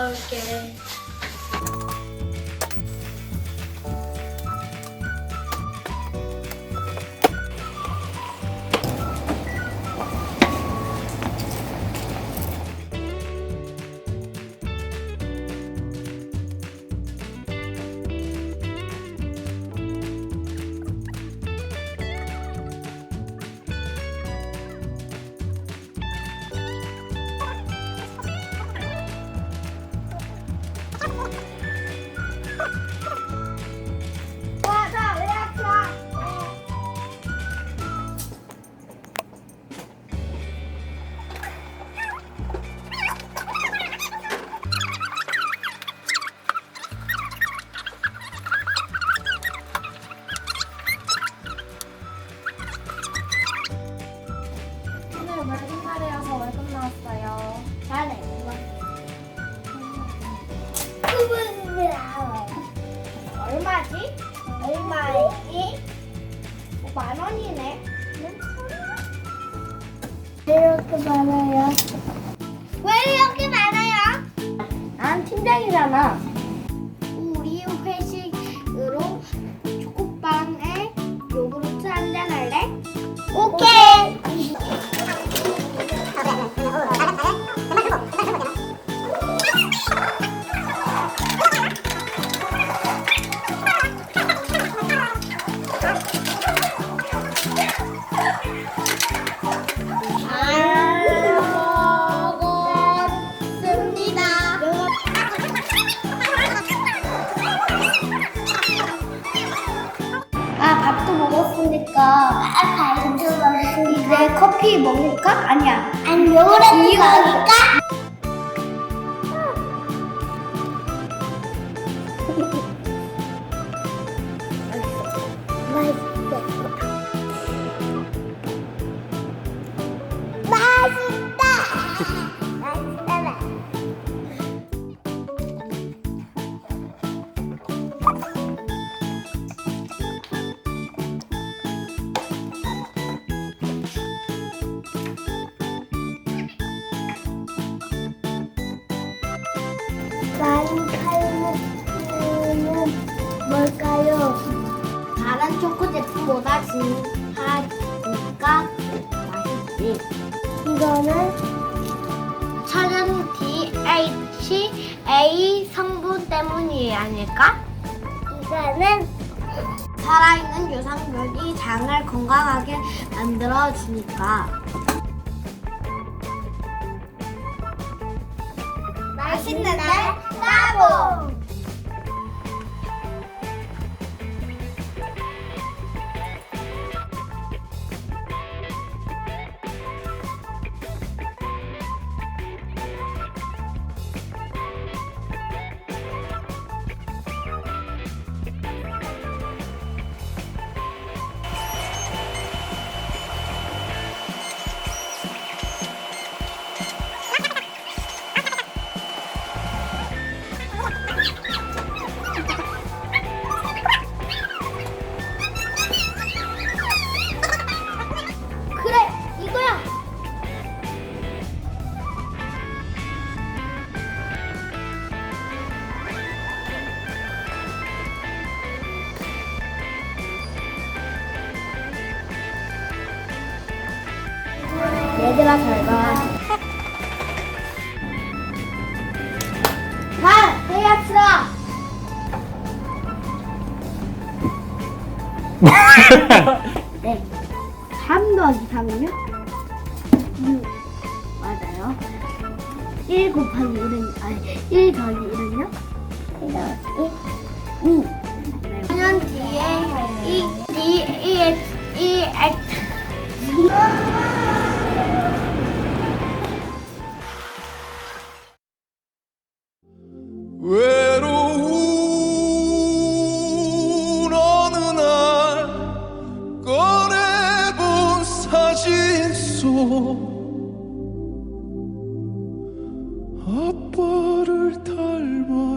Okay. 얼마지? 얼마이지? 어, 만 원이네. 왜 이렇게 많아요? 왜 이렇게 많아요? 난 팀장이잖아. 밥도 먹었으니까 밥도 먹었으니까 이제 커피 먹을까? 아니야. 아니 요거라도 먹을까? 많이 팔는 뭘까요? 다른 초코 제품보다 진하니까 맛있지. 이거는 천연 DHA 성분 때문이 아닐까? 이거는 살아있는 유산균이 장을 건강하게 만들어주니까. 맛있는데 Tá bom! 얘들아 잘가 가 해야치라 네 3 더하기 3이면 6 맞아요 1 곱하기 1은 아니 1 더하기 1은요? 1 더하기 2 4년 뒤에 이 D E X E X 너를 닮아